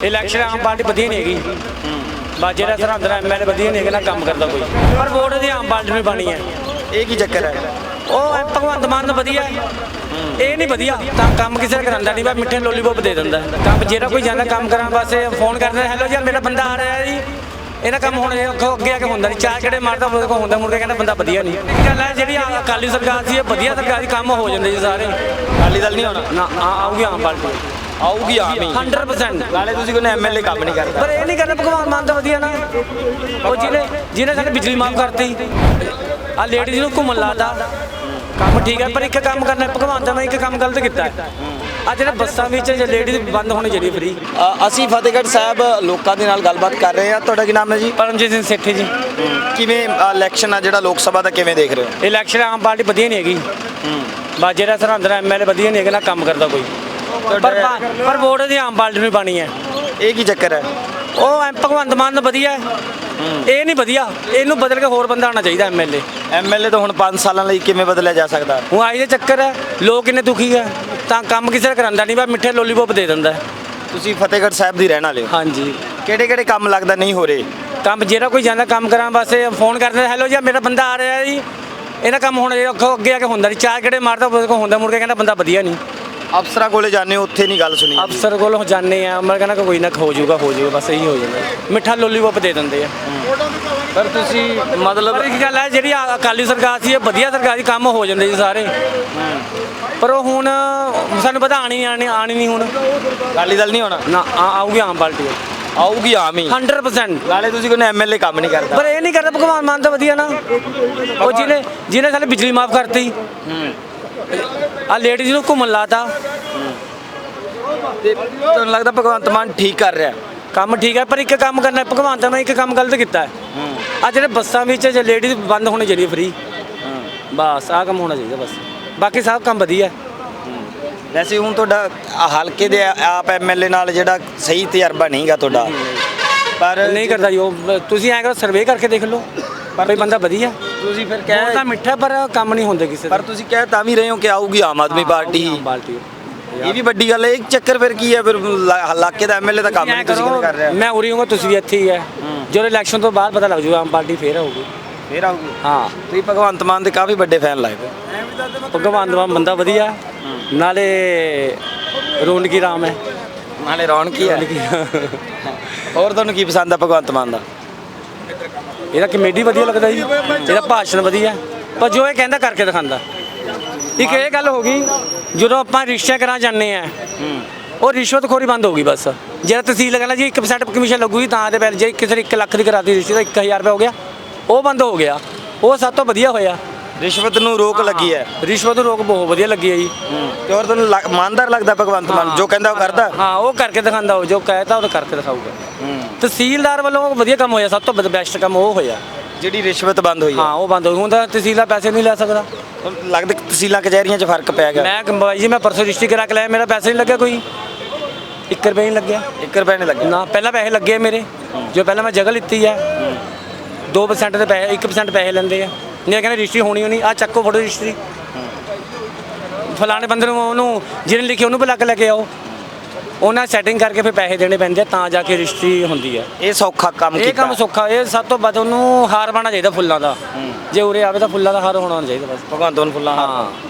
Election ਆਮ party ਵਧੀਆ ਨਹੀਂ ਹੈਗੀ। ਬਸ ਜਿਹੜਾ ਸਰਹੰਦ ਦਾ ਐਮਐਲਏ ਵਧੀਆ ਨਹੀਂ ਹੈਗਾ ਨਾ ਕੰਮ ਕਰਦਾ ਕੋਈ। ਪਰ ਵੋਟ ਦੀ ਆਮ ਪਾਰਟੀ ਨੂੰ ਪਾਣੀ ਹੈ। ਇਹ ਕੀ ਚੱਕਰ ਹੈ? ਉਹ ਐ ਭਗਵੰਤ ਮਾਨ ਵਧੀਆ। ਇਹ ਨਹੀਂ ਵਧੀਆ। ਤਾਂ ਕੰਮ ਕਿਸੇ ਕਰਾਂਦਾ ਨਹੀਂ ਬਸ ਮਿੱਠੇ ਲੋਲੀਪੌਪ ਦੇ ਦਿੰਦਾ। ਕੰਮ ਜਿਹੜਾ ਕੋਈ ਜਾਂਦਾ ਕੰਮ ਕਰਾਂ ਬਸ ਫੋਨ ਕਰਦਾ ਹੈਲੋ ਜੀ ਮੇਰਾ ਬੰਦਾ ਆ ਰਿਹਾ ਜੀ। ਇਹਨਾਂ ਕੰਮ ਹੁਣ ਅੱਗੋਂ ਆ ਕੇ ਹੁੰਦਾ ਨਹੀਂ। ਚਾਰ ਕਿਹੜੇ ਮਾਰਦਾ ਉਹਦੇ ਕੋਲ ਹੁੰਦਾ ਮੁੜ ਕੇ ਕਹਿੰਦਾ ਬੰਦਾ ਵਧੀਆ ਨਹੀਂ। ਗੱਲ ਹੈ ਜਿਹੜੀ ਅਕਾਲੀ ਸਰਕਾਰ ਸੀ ਇਹ ਵਧੀਆ ਸਰਕਾਰ ਦੀ ਕੰਮ ਹੋ ਜਾਂਦੇ ਜੀ ਸਾਰੇ। ਅਕਾਲੀ ਦਲ ਨਹੀਂ ਹੋਣਾ। ਨਾ ਆ- ਆਊਗੀ ਆਮ ਪਾਰਟੀ। ਆਊਗੀ ਆਮ ਹੀ। 100% ਨਾਲੇ ਤੁਸੀਂ ਕੋਈ ਐਮਐਲਏ ਕੰਮ ਨਹੀਂ ਕਰਦਾ ਪਰ ਇਹ ਨਹੀਂ ਕਰਨਾ ਭਗਵਾਨ ਮਾਨ ਤਾਂ ਵਧੀਆ ਨਾ। ਉਹ ਜਿਹਨੇ ਜਿਹਨੇ ਸਾਡੇ ਬਿਜਲੀ ਮਾਫ ਕਰਤੀ। ਆ ਲੇਡੀਜ਼ ਨੂੰ ਘੁੰਮਣ ਲਾਤਾ ਕੰਮ ਠੀਕ ਹੈ ਪਰ ਇੱਕ ਕੰਮ ਕਰਨਾ ਭਗਵਾਨ ਦਾ ਮੈਂ ਇੱਕ ਕੰਮ ਗਲਤ ਕੀਤਾ ਆ ਜਿਹੜੇ ਬੱਸਾਂ ਵਿੱਚ ਜੇ ਲੇਡੀਜ਼ ਬੰਦ ਹੋਣੀ ਚਾਹੀਦੀ ਫ੍ਰੀ ਅਸੀਂ ਫਤਿਹਗੜ੍ਹ ਸਾਹਿਬ ਲੋਕਾਂ ਦੇ ਨਾਲ ਗੱਲਬਾਤ ਕਰ ਰਹੇ ਹਾਂ। ਤੁਹਾਡਾ ਕੀ ਨਾਮ ਹੈ ਜੀ? ਪਰਮਜੀਤ ਸਿੰਘ ਸੇਠੀ ਜੀ। ਕਿਵੇਂ ਇਲੈਕਸ਼ਨ ਆ? ਜਿਹੜਾ ਲੋਕ ਸਭਾ ਦਾ ਕਿਵੇਂ ਦੇਖ ਰਹੇ ਹੋ? ਇਲੈਕਸ਼ਨ ਆਮ ਪਾਰਟੀ ਵਧੀਆ ਨਹੀਂ ਹੈਗੀ। ਬਸ ਜਿਹੜਾ ਸਰਹੰਦ ਦਾ ਐਮਐਲਏ ਵਧੀਆ ਨਹੀਂ ਹੈਗਾ ਨਾ ਕੰਮ ਕਰਦਾ ਕੋਈ। ਪਰ ਪਰ ਵੋਟ ਦੀ ਆਮ ਪਾਰਟੀ ਨੂੰ ਪਾਣੀ ਹੈ। ਇਹ ਕੀ ਚੱਕਰ ਹੈ? ਉਹ ਐਂ ਭਗਵੰਤ ਮਾਨ ਵਧੀਆ ਹੈ। ਇਹ ਨਹੀਂ ਵਧੀਆ। ਇਹਨੂੰ ਬਦਲ ਕੇ ਹੋਰ ਬੰਦਾ ਆਉਣਾ ਚਾਹੀਦਾ ਐਮਐਲਏ ਐਮਐਲਏ ਤਾਂ ਹੁਣ 5 ਸਾਲਾਂ ਲਈ ਕਿਵੇਂ ਬਦਲਿਆ ਜਾ ਸਕਦਾ? ਹੁਣ ਆਈ ਦੇ ਚੱਕਰ ਹੈ। ਲੋਕ ਇੰਨੇ ਦੁਖੀ ਹੈ। ਤਾਂ ਕੰਮ ਕਿਸੇ ਨੇ ਕਰਾਂਦਾ ਨਹੀਂ। ਬਸ ਮਿੱਠੇ ਲੋਲੀਪੌਪ ਦੇ ਦਿੰਦਾ ਹੈ। ਤੁਸੀਂ ਫਤਿਹਗੜ੍ਹ ਸਾਹਿਬ ਦੀ ਰਹਿਣ ਵਾਲੇ ਹੋ। ਹਾਂਜੀ। ਕਿਹੜੇ ਕਿਹੜੇ ਕੰਮ ਲੱਗਦਾ ਨਹੀਂ ਹੋ ਰਹੇ? ਕੰਮ ਜਿਹੜਾ ਕੋਈ ਜਾਂਦਾ ਕੰਮ ਕਰਾਂ ਬਸ ਫੋਨ ਕਰਦੇ ਹੈਲੋ ਜੀ ਮੇਰਾ ਬੰਦਾ ਆ ਰਿਹਾ ਜੀ। ਇਹਨਾਂ ਕੰਮ ਹੁਣ ਇਹ ਅੱਗੋਂ ਅੱਗੇ ਆ ਕੇ ਹੁੰਦਾ ਨਹੀਂ। ਚਾਰ ਕਿਹੜੇ ਮਾਰਦਾ ਉਹਦੇ ਕੋਲ ਹੁੰਦਾ ਮੁੜ ਕੇ ਕਹਿੰਦਾ ਬੰਦਾ ਵਧੀਆ ਨਹੀਂ। ਅਫਸਰਾਂ ਕੋਲੇ ਜਾਂਦੇ ਹੋ ਉੱਥੇ ਨਹੀਂ ਗੱਲ ਸੁਣੀ ਅਫਸਰ ਕੋਲ ਜਾਂਦੇ ਆ ਮੈਂ ਕਹਿੰਦਾ ਕੋਈ ਨਾ ਹੋ ਜਾਊਗਾ ਹੋ ਜਾਊਗਾ ਬਸ ਇਹੀ ਹੋ ਜਾਂਦਾ। ਮਿੱਠਾ ਲੋਲੀਪੌਪ ਦੇ ਦਿੰਦੇ ਆ। ਪਰ ਤੁਸੀਂ ਮਤਲਬ ਪਰ ਇੱਕ ਗੱਲ ਹੈ ਜਿਹੜੀ ਆ- ਅਕਾਲੀ ਸਰਕਾਰ ਸੀ ਇਹ ਵਧੀਆ ਸਰਕਾਰ ਕੰਮ ਹੋ ਜਾਂਦੇ ਜੀ ਸਾਰੇ। ਪਰ ਉਹ ਹੁਣ ਸਾਨੂੰ ਪਤਾ ਆਣੀ ਆਣੀ ਆਣੀ ਨਹੀਂ ਹੁਣ। ਅਕਾਲੀ ਦਲ ਨਹੀਂ ਹੋਣਾ? ਨਾ ਆ- ਆਊਗੀ ਆਮ ਪਾਰਟੀ ਆਊਗੀ ਆਮ ਹੀ। 100% ਨਾਲੇ ਤੁਸੀਂ ਕੋਈ ਐਮਐਲਏ ਕੰਮ ਨਹੀਂ ਕਰਦਾ। ਪਰ ਇਹ ਨਹੀਂ ਕਰਦਾ ਭਗਵਾਨ ਮਾਨ ਤਾਂ ਵਧੀਆ ਨਾ। ਉਹ ਜਿਹਨੇ ਜਿਹਨੇ ਸਾਡੇ ਬਿਜਲੀ ਮਾਫ ਕਰਤੀ। ਆ ਲੇਡੀਜ਼ ਨੂੰ ਘੁੰਮਣ ਲਾਤਾ। ਤੇ ਤੁਹਾਨੂੰ ਲੱਗਦਾ ਭਗਵੰਤ ਮਾਨ ਠੀਕ ਕਰ ਰਿਹਾ। ਕੰਮ ਠੀਕ ਹੈ ਪਰ ਇੱਕ ਕੰਮ ਕਰਨਾ ਭਗਵਾਨ ਤਾਂ ਮੈਂ ਇੱਕ ਕੰਮ ਗਲਤ ਕੀਤਾ ਹੈ। ਆ ਜਿਹੜੇ ਬੱਸਾਂ ਵਿੱਚ ਜੇ ਲੇਡੀਜ਼ ਬੰਦ ਹੋਣੀ ਚਾਹੀਦੀ ਫ੍ਰੀ ਬਸ ਆ ਕੰਮ ਹੋਣਾ ਚਾਹੀਦਾ ਬਸ। ਬਾਕੀ ਸਭ ਕੰਮ ਵਧੀਆ। ਵੈਸੇ ਹੁਣ ਤੁਹਾਡਾ ਹਲਕੇ ਦੇ ਆਪ ਐਮਐਲਏ ਨਾਲ ਜਿਹੜਾ ਸਹੀ ਤਜਰਬਾ ਨਹੀਂਗਾ ਤੁਹਾਡਾ। ਪਰ ਨਹੀਂ ਕਰਦਾ ਜੀ ਉਹ ਤੁਸੀਂ ਐਂ ਕਰੋ ਸਰਵੇ ਕਰਕੇ ਦੇਖ ਲਓ। ਪਰ ਬੰਦਾ ਵਧੀਆ। ਤੁਸੀਂ ਫਿਰ ਉਹ ਕਹਿ ਤਾਂ ਮਿੱਠਾ ਪਰ ਕੰਮ ਨਹੀਂ ਹੁੰਦੇ ਕਿਸੇ ਪਰ ਤੁਸੀਂ ਕਹਿ ਤਾਂ ਵੀ ਰਹੇ ਹੋ ਕਿ ਆਊਗੀ ਆਮ ਆਦਮੀ ਪਾਰਟੀ। ਪਾਰਟੀ। ਇਹ ਵੀ ਵੱਡੀ ਗੱਲ ਹੈ। ਇੱਕ ਚੱਕਰ ਫਿਰ ਕੀ ਹੈ? ਫਿਰ ਇਲਾਕੇ ਦਾ ਐਮਐਲਏ ਦਾ ਕੰਮ ਨਹੀਂ ਤੁਸੀਂ ਕਰ ਰਿਹਾ ਮੈਂ ਉਰੀ ਹੂੰਗਾ ਤੁਸੀਂ ਵੀ ਇੱਥੇ ਹੀ ਹੈ। ਜਦੋਂ ਇਲੈਕਸ਼ਨ ਤੋਂ ਬਾਅਦ ਪਤਾ ਲੱਗ ਜੂਗਾ ਆਮ ਪਾਰਟੀ ਫੇਰ ਆਊਗੀ। ਫੇਰ ਆਊਗੀ? ਹਾਂ। ਤੁਸੀਂ ਭਗਵੰਤ ਮਾਨ ਦੇ ਕਾਫੀ ਵੱਡੇ ਫੈਨ ਲੱਗਦੇ ਭਗਵਾਨ ਦਾ ਬੰਦਾ ਵਧੀਆ। ਨਾਲੇ ਰੌਣਕੀ ਰਾਮ ਹੈ। ਨਾਲੇ ਰੌਣਕੀ ਹੈ। ਹੋਰ ਤੁਹਾਨੂੰ ਕੀ ਪਸੰਦ ਆ ਭਗਵੰਤ ਮਾਨ ਦਾ? ਇਹਦਾ ਕਮੇਡੀ ਵਧੀਆ ਲੱਗਦਾ ਜੀ। ਇਹਦਾ ਭਾਸ਼ਣ ਵਧੀਆ। ਪਰ ਜੋ ਇਹ ਕਹਿੰਦਾ ਕਰਕੇ ਦਿਖਾਉਂਦਾ। ਇੱਕ ਇਹ ਗੱਲ ਹੋ ਗਈ ਜਦੋਂ ਆਪਾਂ ਰਿਕਸ਼ਾ ਕਰਾਂ ਜਾਂਦੇ ਆ ਉਹ ਰਿਸ਼ਵਤਖੋਰੀ ਬੰਦ ਹੋ ਗਈ ਬਸ। ਜਿਹੜਾ ਤਹਿਸੀਲ ਕਹਿੰਦਾ ਜੀ 1% ਕਮਿਸ਼ਨ ਲੱਗੂਗੀ ਤਾਂ ਦੇ ਪੈਰ ਜੇ ਕਿਸੇ ਨੇ 1 ਲੱਖ ਦੀ ਕਰਾਤੀ ਰਿਸ਼ਤੇ ਦਾ 1000 ਰੁਪਏ ਹੋ ਗਿਆ ਉਹ ਬੰਦ ਹੋ ਗਿਆ। ਉਹ ਸਭ ਤੋਂ ਵਧੀਆ ਹੋਇਆ। ਰਿਸ਼ਵਤ ਨੂੰ ਰੋਕ ਲੱਗੀ ਹੈ। ਰਿਸ਼ਵਤ ਨੂੰ ਰੋਕ ਬਹੁਤ ਵਧੀਆ ਲੱਗੀ ਹੈ ਜੀ। ਤੇ ਹੋਰ ਤੁਹਾਨੂੰ ਲੱਗ- ਇਮਾਨਦਾਰ ਲੱਗਦਾ ਭਗਵੰਤ ਮਾਨ ਜੋ ਕਹਿੰਦਾ ਉਹ ਕਰਦਾ? ਹਾਂ ਉਹ ਕਰਕੇ ਦਿਖਾਉਂਦਾ ਉਹ ਜੋ ਕਹਿਤਾ ਉਹ ਕਰਕੇ ਦਿਖਾਊਗਾ। ਤਹਿਸੀਲਦਾਰ ਵੱਲੋਂ ਵਧੀਆ ਕੰਮ ਹੋਇਆ ਸਭ ਤੋਂ ਬੈਸਟ ਕੰਮ ਉਹ ਹੋਇਆ। ਜਿਹੜੀ ਰਿਸ਼ਵਤ ਬੰਦ ਹੋਈ ਹੈ। ਹਾਂ ਉਹ ਬੰਦ ਹੋ ਹੁਣ ਤਾਂ ਤਹਿਸੀਲਦਾਰ ਪੈਸੇ ਨਹੀਂ ਲੈ ਸਕਦਾ। ਤੁਹਾਨੂੰ ਲੱਗਦਾ ਕਿ ਤਹਿਸੀਲਾਂ ਕਚਹਿਰੀਆਂ 'ਚ ਫ਼ਰਕ ਪੈ ਗਿਆ। ਮੈਂ ਬਾਈ ਜੀ ਮੈਂ ਪਰਸੋਂ ਰਜਿਸਟਰੀ ਕਰਾ ਕੇ ਲਿਆ ਮੇਰਾ ਪੈਸੇ ਨਹੀਂ ਲੱਗਿਆ ਕੋਈ। 1 ਰੁਪਏ ਨਹੀਂ ਲੱਗਿਆ। 1 ਰੁਪਏ ਨਹੀਂ ਲੱਗਿਆ। ਨਾ ਪਹਿਲਾਂ ਪੈਸੇ ਲੱਗੇ ਆ ਮੇਰੇ। ਜੋ ਪਹਿਲਾਂ ਮੈਂ ਜਗ੍ਹਾ ਲਿੱਤੀ ਹੈ 2% ਦੇ ਪੈਸੇ 1% ਪੈਸੇ ਲੈਂਦੇ ਆ। ਨਹੀਂ ਕਹਿੰਦੇ ਰਜਿਸਟਰੀ ਹੋਣੀ ਹੋਣੀ ਆ ਚੱਕੋ ਫੋਟੋ ਰਜਿਸਟਰੀ। ਫਲਾਣੇ ਬੰਦੇ ਨੂੰ ਉਹਨੂੰ ਜਿਹਨੇ ਲਿਖੀ ਉਹਨੂੰ ਬੁਲਾ ਕੇ ਲੈ ਕੇ ਆਓ। ਉਹਨਾਂ ਸੈਟਿੰਗ ਕਰਕੇ ਫਿਰ ਪੈਸੇ ਦੇਣੇ ਪੈਂਦੇ ਆ ਤਾਂ ਜਾ ਕੇ ਰਜਿਸਟਰੀ ਹੁੰਦੀ ਹੈ ਇਹ ਸੌਖਾ ਕੰਮ ਇਹ ਕੀਤਾ। ਕੰਮ ਸੌਖਾ ਇਹ ਸਭ ਤੋਂ ਵੱਧ ਉਹਨੂੰ ਹਾਰ ਪਾਉਣਾ ਚਾਹੀਦਾ ਫੁੱਲਾਂ ਦਾ। ਜੇ ਉਰੇ ਆਵੇ ਤਾਂ ਫੁੱਲਾਂ ਦਾ ਹਾਰ ਹੋਣਾ ਚਾਹੀਦਾ ਬਸ। ਭਗਵੰਤ ਮਾਨ ਫੁੱਲਾਂ ਹਾਂ।